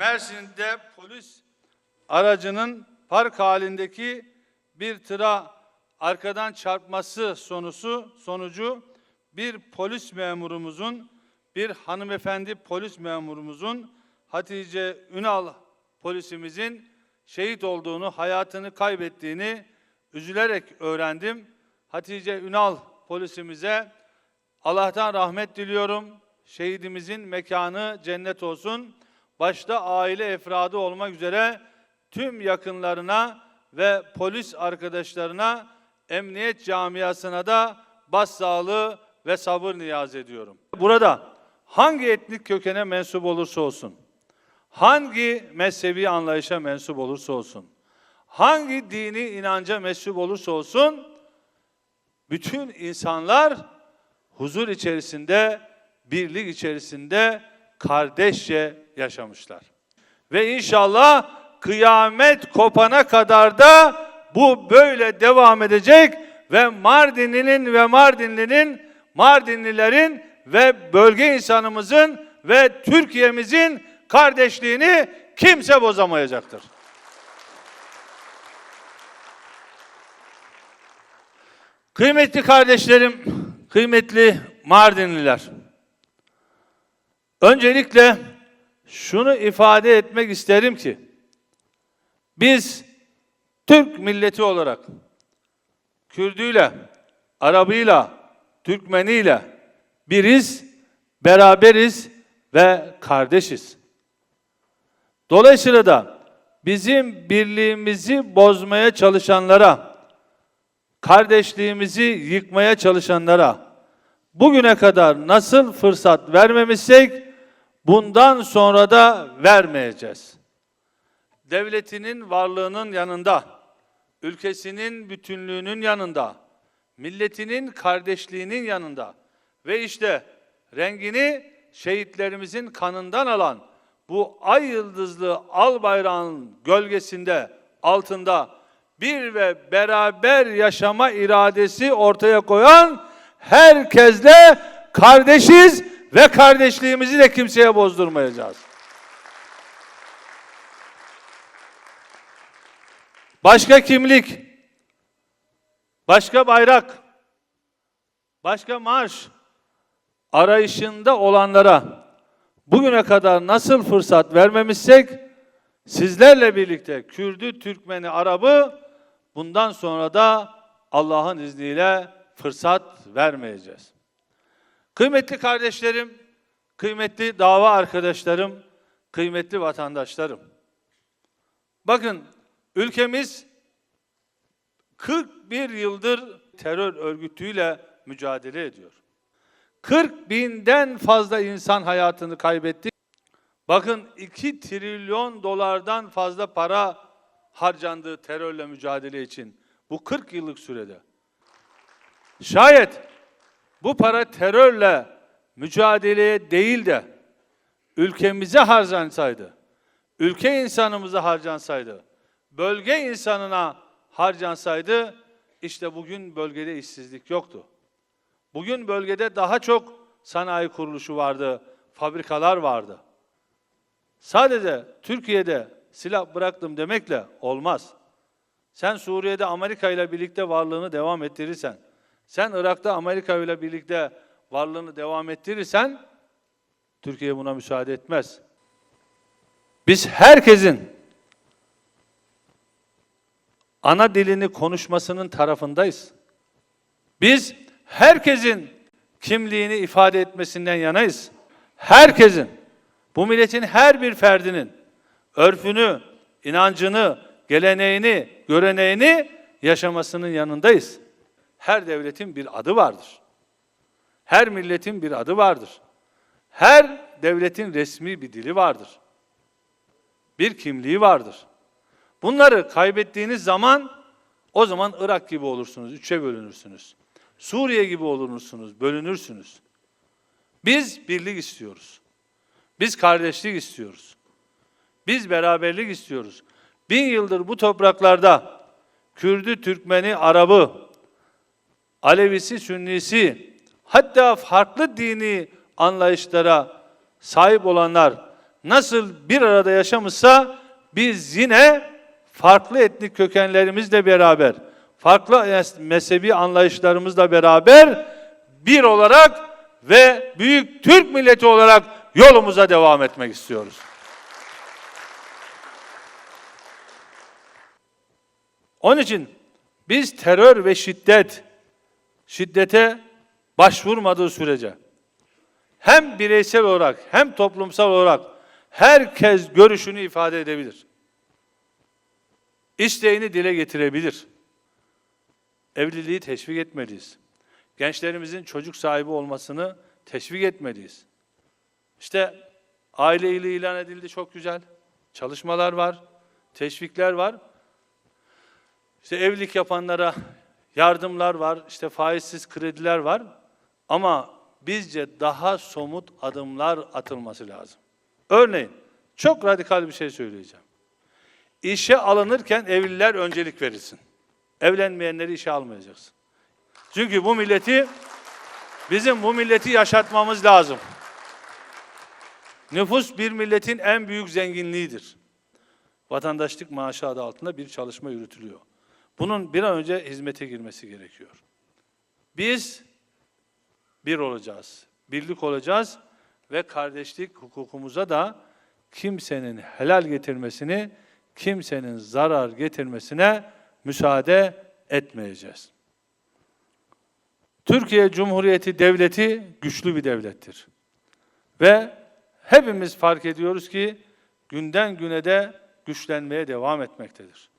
Mersin'de polis aracının park halindeki bir tıra arkadan çarpması sonusu sonucu bir polis memurumuzun bir hanımefendi polis memurumuzun Hatice Ünal polisimizin şehit olduğunu, hayatını kaybettiğini üzülerek öğrendim. Hatice Ünal polisimize Allah'tan rahmet diliyorum. Şehidimizin mekanı cennet olsun. Başta aile efradı olmak üzere tüm yakınlarına ve polis arkadaşlarına, emniyet camiasına da başsağlığı ve sabır niyaz ediyorum. Burada hangi etnik kökene mensup olursa olsun, hangi mezhebi anlayışa mensup olursa olsun, hangi dini inanca mensup olursa olsun, bütün insanlar huzur içerisinde, birlik içerisinde kardeşçe yaşamışlar. Ve inşallah kıyamet kopana kadar da bu böyle devam edecek ve Mardinli'nin ve Mardinli'nin, Mardinlilerin ve bölge insanımızın ve Türkiye'mizin kardeşliğini kimse bozamayacaktır. Kıymetli kardeşlerim, kıymetli Mardinliler. Öncelikle şunu ifade etmek isterim ki biz Türk milleti olarak Kürdüyle, Arabıyla, Türkmeniyle biriz, beraberiz ve kardeşiz. Dolayısıyla da bizim birliğimizi bozmaya çalışanlara, kardeşliğimizi yıkmaya çalışanlara bugüne kadar nasıl fırsat vermemişsek bundan sonra da vermeyeceğiz. Devletinin varlığının yanında, ülkesinin bütünlüğünün yanında, milletinin kardeşliğinin yanında ve işte rengini şehitlerimizin kanından alan bu ay yıldızlı al bayrağın gölgesinde, altında bir ve beraber yaşama iradesi ortaya koyan herkesle kardeşiz ve kardeşliğimizi de kimseye bozdurmayacağız. Başka kimlik, başka bayrak, başka marş arayışında olanlara bugüne kadar nasıl fırsat vermemişsek sizlerle birlikte Kürdü, Türkmeni, Arabı bundan sonra da Allah'ın izniyle fırsat vermeyeceğiz. Kıymetli kardeşlerim, kıymetli dava arkadaşlarım, kıymetli vatandaşlarım. Bakın ülkemiz 41 yıldır terör örgütüyle mücadele ediyor. 40 binden fazla insan hayatını kaybetti. Bakın 2 trilyon dolardan fazla para harcandı terörle mücadele için. Bu 40 yıllık sürede. Şayet bu para terörle mücadeleye değil de ülkemize harcansaydı, ülke insanımıza harcansaydı, bölge insanına harcansaydı işte bugün bölgede işsizlik yoktu. Bugün bölgede daha çok sanayi kuruluşu vardı, fabrikalar vardı. Sadece Türkiye'de silah bıraktım demekle olmaz. Sen Suriye'de Amerika ile birlikte varlığını devam ettirirsen, sen Irak'ta Amerika ile birlikte varlığını devam ettirirsen, Türkiye buna müsaade etmez. Biz herkesin ana dilini konuşmasının tarafındayız. Biz herkesin kimliğini ifade etmesinden yanayız. Herkesin, bu milletin her bir ferdinin örfünü, inancını, geleneğini, göreneğini yaşamasının yanındayız. Her devletin bir adı vardır. Her milletin bir adı vardır. Her devletin resmi bir dili vardır. Bir kimliği vardır. Bunları kaybettiğiniz zaman o zaman Irak gibi olursunuz, üçe bölünürsünüz. Suriye gibi olursunuz, bölünürsünüz. Biz birlik istiyoruz. Biz kardeşlik istiyoruz. Biz beraberlik istiyoruz. Bin yıldır bu topraklarda Kürdü, Türkmeni, Arabı, Alevisi, Sünnisi, hatta farklı dini anlayışlara sahip olanlar nasıl bir arada yaşamışsa biz yine farklı etnik kökenlerimizle beraber, farklı mezhebi anlayışlarımızla beraber bir olarak ve büyük Türk milleti olarak yolumuza devam etmek istiyoruz. Onun için biz terör ve şiddet, şiddete başvurmadığı sürece hem bireysel olarak hem toplumsal olarak herkes görüşünü ifade edebilir. İsteğini dile getirebilir. Evliliği teşvik etmeliyiz. Gençlerimizin çocuk sahibi olmasını teşvik etmeliyiz. İşte aile ili ilan edildi çok güzel. Çalışmalar var, teşvikler var. İşte evlilik yapanlara yardımlar var, işte faizsiz krediler var. Ama bizce daha somut adımlar atılması lazım. Örneğin, çok radikal bir şey söyleyeceğim. İşe alınırken evliler öncelik verilsin. Evlenmeyenleri işe almayacaksın. Çünkü bu milleti, bizim bu milleti yaşatmamız lazım. Nüfus bir milletin en büyük zenginliğidir. Vatandaşlık maaşı adı altında bir çalışma yürütülüyor. Bunun bir an önce hizmete girmesi gerekiyor. Biz bir olacağız, birlik olacağız ve kardeşlik hukukumuza da kimsenin helal getirmesini, kimsenin zarar getirmesine müsaade etmeyeceğiz. Türkiye Cumhuriyeti Devleti güçlü bir devlettir. Ve hepimiz fark ediyoruz ki günden güne de güçlenmeye devam etmektedir.